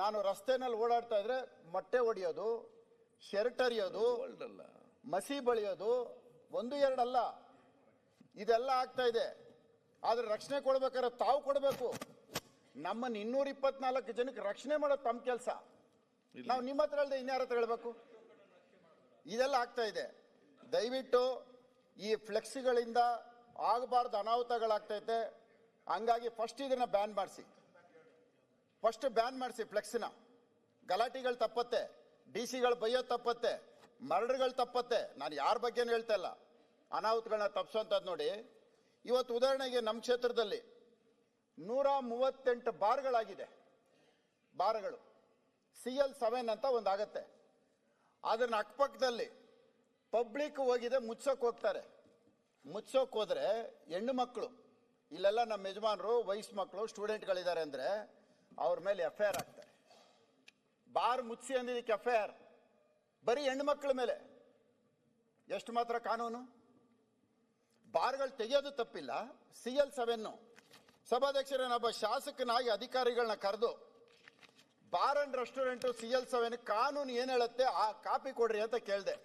ನಾನು ರಸ್ತೆನಲ್ಲಿ ಓಡಾಡ್ತಾ ಇದ್ರೆ ಮೊಟ್ಟೆ ಹೊಡಿಯೋದು ಶರ್ಟ್ ಹರಿಯೋದು ಮಸಿ ಬಳಿಯೋದು ಒಂದು ಎರಡಲ್ಲ. ಇದೆಲ್ಲ ಆಗ್ತಾ ಇದೆ. ಆದ್ರೆ ರಕ್ಷಣೆ ಕೊಡ್ಬೇಕಾದ್ರೆ ತಾವು ಕೊಡಬೇಕು. ನಮ್ಮನ್ನ ಇನ್ನೂರ ಇಪ್ಪತ್ನಾಲ್ಕು ಜನಕ್ಕೆ ರಕ್ಷಣೆ ಮಾಡೋದು ತಮ್ಮ ಕೆಲಸ. ನಾವು ನಿಮ್ಮ ಹತ್ರ ಅಲ್ಲದೆ ಇನ್ಯಾರ ಹತ್ರ ಹೇಳ್ಬೇಕು? ಇದೆಲ್ಲ ಆಗ್ತಾ ಇದೆ. ದಯವಿಟ್ಟು ಈ ಫ್ಲೆಕ್ಸಿಗಳಿಂದ ಆಗಬಾರ್ದು ಅನಾಹುತಗಳಾಗ್ತೈತೆ ಹಂಗಾಗಿ ಫಸ್ಟ್ ಇದನ್ನ ಬ್ಯಾನ್ ಮಾಡಿಸಿ. ಫಸ್ಟ್ ಬ್ಯಾನ್ ಮಾಡಿಸಿ ಫ್ಲೆಕ್ಸಿನ. ಗಲಾಟೆಗಳು ತಪ್ಪತ್ತೆ, ಡಿ ಸಿಗಳು ಬೈಯೋ ತಪ್ಪತ್ತೆ, ಮರ್ಡರ್ಗಳು ತಪ್ಪತ್ತೆ. ನಾನು ಯಾರ ಬಗ್ಗೆನೂ ಹೇಳ್ತಾ ಇಲ್ಲ. ಅನಾಹುತಗಳನ್ನ ತಪ್ಪಿಸೋಂಥದ್ದು ನೋಡಿ. ಇವತ್ತು ಉದಾಹರಣೆಗೆ ನಮ್ಮ ಕ್ಷೇತ್ರದಲ್ಲಿ ನೂರ ಮೂವತ್ತೆಂಟು ಬಾರ್ಗಳಾಗಿದೆ. ಬಾರ್ಗಳು. ಸಿ ಎಲ್ ಸೆವೆನ್ ಅಂತ ಒಂದು ಆಗತ್ತೆ ಅದನ್ನ ಅಕ್ಕಪಕ್ಕದಲ್ಲಿ ಪಬ್ಲಿಕ್ ಹೋಗಿದೆ ಮುಚ್ಚೋಕೆ ಹೋಗ್ತಾರೆ. ಮುಚ್ಚೋಕೆ ಹೋದ್ರೆ ಹೆಣ್ಣು ಮಕ್ಕಳು ಇಲ್ಲೆಲ್ಲ ನಮ್ಮ ಯಜಮಾನರು ವಯಸ್ಸು ಮಕ್ಕಳು ಸ್ಟೂಡೆಂಟ್ಗಳಿದ್ದಾರೆ ಅಂದ್ರೆ ಅವ್ರ ಮೇಲೆ ಎಫ್ ಐ ಬಾರ್ ಮುಚ್ಚಿ ಅಂದಿದ್ದಕ್ಕೆ ಎಫ್ ಐ ಆರ್ ಬರೀ ಹೆಣ್ಣು ಮಕ್ಕಳ ಮೇಲೆ. ಎಷ್ಟು ಮಾತ್ರ ಕಾನೂನು? ಬಾರ್ಗಳು ತೆಗೆಯೋದು ತಪ್ಪಿಲ್ಲ. ಸಿ ಎಲ್ ಸೆವೆನ್ನು ಸಭಾಧ್ಯಕ್ಷರನ್ನೊಬ್ಬ ಶಾಸಕನಾಗಿ ಅಧಿಕಾರಿಗಳನ್ನ ಕರೆದು, bar and restaurant C L seven ಕಾನೂನು ಏನ್ ಹೇಳುತ್ತೆ? ಆ ಕಾಪಿ ಕೊಡ್ರಿ ಅಂತ ಕೇಳಿದೆ.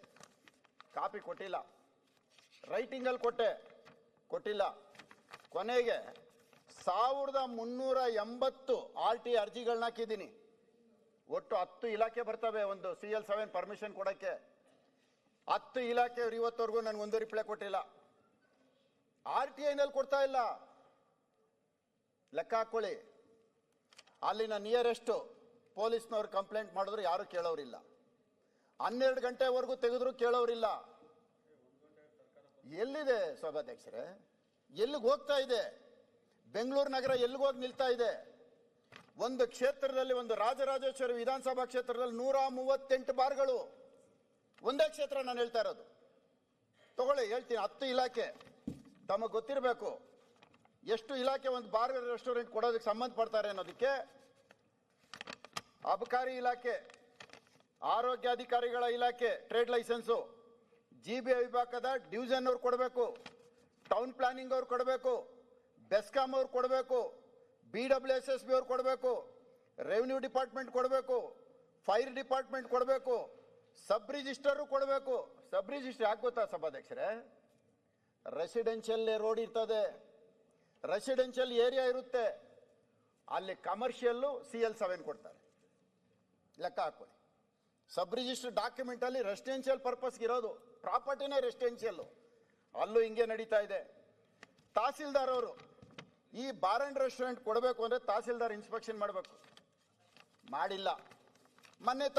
ಕಾಪಿ ಕೊಟ್ಟಿಲ್ಲ. ರೈಟಿಂಗಲ್ಲಿ ಕೊಟ್ಟೆ. ಕೊಟ್ಟಿಲ್ಲ. ಕೊನೆಗೆ ಸಾವಿರದ ಮುನ್ನೂರ ಎಂಬತ್ತು ಆರ್ ಟಿ ಅರ್ಜಿಗಳನ್ನ ಹಾಕಿದ್ದೀನಿ. ಒಟ್ಟು ಹತ್ತು ಇಲಾಖೆ ಬರ್ತವೆ, ಒಂದು ಸಿ ಎಲ್ ಸೆವೆನ್ ಪರ್ಮಿಷನ್ ಕೊಡಕ್ಕೆ. ಹತ್ತು ಇಲಾಖೆಯವರು ಇವತ್ತವರೆಗೂ ನನಗೆ ಒಂದು ರಿಪ್ಲೈ ಕೊಟ್ಟಿಲ್ಲ. ಆರ್ ಟಿ ಐನಲ್ಲಿ ಕೊಡ್ತಾ ಇಲ್ಲ. ಲೆಕ್ಕ ಹಾಕೊಳ್ಳಿ. ಅಲ್ಲಿನ ನಿಯರೆಸ್ಟ್ ಪೊಲೀಸ್ನವ್ರು ಕಂಪ್ಲೇಂಟ್ ಮಾಡಿದ್ರು, ಯಾರು ಕೇಳೋರಿಲ್ಲ ಹನ್ನೆರಡು ಗಂಟೆವರೆಗೂ ತೆಗೆದ್ರು ಕೇಳೋರಿಲ್ಲ ಎಲ್ಲಿದೆ ಸಭಾಧ್ಯಕ್ಷರೇ? ಎಲ್ಲಿಗೆ ಹೋಗ್ತಾ ಇದೆ? ಬೆಂಗಳೂರು ನಗರ ಎಲ್ಲಿಗೋಗಿ ನಿಲ್ತಾ ಇದೆ? ಒಂದು ಕ್ಷೇತ್ರದಲ್ಲಿ ಒಂದು ರಾಜರಾಜೇಶ್ವರಿ ವಿಧಾನಸಭಾ ಕ್ಷೇತ್ರದಲ್ಲಿ ನೂರ ಮೂವತ್ತೆಂಟು ಬಾರ್ಗಳು. ಒಂದೇ ಕ್ಷೇತ್ರ ನಾನು ಹೇಳ್ತಾ ಇರೋದು. ತಗೊಳ್ಳಿ, ಹೇಳ್ತೀನಿ. ಹತ್ತು ಇಲಾಖೆ. ತಮಗೆ ಗೊತ್ತಿರಬೇಕು. ಎಷ್ಟು ಇಲಾಖೆ ಒಂದು ಬಾರ್ ರೆಸ್ಟೋರೆಂಟ್ ಕೊಡೋದಕ್ಕೆ ಸಂಬಂಧಪಡ್ತಾರೆ ಅನ್ನೋದಕ್ಕೆ ಅಬಕಾರಿ ಇಲಾಖೆ ಆರೋಗ್ಯಾಧಿಕಾರಿಗಳ ಇಲಾಖೆ ಟ್ರೇಡ್ ಲೈಸೆನ್ಸು ಜಿ ಬಿ ವಿಭಾಗದ ಡಿವಿಷನ್ ಅವ್ರು ಕೊಡಬೇಕು. ಟೌನ್ ಪ್ಲಾನಿಂಗ್ ಅವ್ರು ಕೊಡಬೇಕು. ಬೆಸ್ಕಾಂ ಅವ್ರು ಕೊಡಬೇಕು B W S S B ಅವ್ರು ಕೊಡಬೇಕು ರೆವಿನ್ಯೂ ಡಿಪಾರ್ಟ್ಮೆಂಟ್ ಕೊಡಬೇಕು ಫೈರ್ ಡಿಪಾರ್ಟ್ಮೆಂಟ್ ಕೊಡಬೇಕು ಸಬ್ ರಿಜಿಸ್ಟರು ಕೊಡಬೇಕು. ಸಬ್ ರಿಜಿಸ್ಟರ್ ಯಾಕೆ ಗೊತ್ತಾ ಸಭಾಧ್ಯಕ್ಷರೇ? ರೆಸಿಡೆನ್ಷಿಯಲ್ ರೋಡ್ ಇರ್ತದೆ. ರೆಸಿಡೆನ್ಷಿಯಲ್ ಏರಿಯಾ ಇರುತ್ತೆ. ಅಲ್ಲಿ ಕಮರ್ಷಿಯಲ್ಲು ಸಿ ಎಲ್ ಸೆವೆನ್ ಕೊಡ್ತಾರೆ. ಲೆಕ್ಕ ಹಾಕೊಳ್ಳಿ ಸಬ್ ರಿಜಿಸ್ಟರ್ ಡಾಕ್ಯುಮೆಂಟ್ ಅಲ್ಲಿ ರೆಸಿಡೆನ್ಷಿಯಲ್ ಪರ್ಪಸ್ಗೆ ಇರೋದು. ಪ್ರಾಪರ್ಟಿನೇ ರೆಸಿಡೆನ್ಷಿಯಲ್ ಅಲ್ಲೂ ಹಿಂಗೆ ನಡೀತಾ ಇದೆ. ತಹಸೀಲ್ದಾರ್ ಅವರು ಈ ಬಾರ್ ಅಂಡ್ ರೆಸ್ಟೋರೆಂಟ್ ಕೊಡಬೇಕು ಅಂದ್ರೆ ತಹಸೀಲ್ದಾರ್ ಇನ್ಸ್ಪೆಕ್ಷನ್ ಮಾಡಬೇಕು. ಮಾಡಿಲ್ಲ. ಮೊನ್ನೆ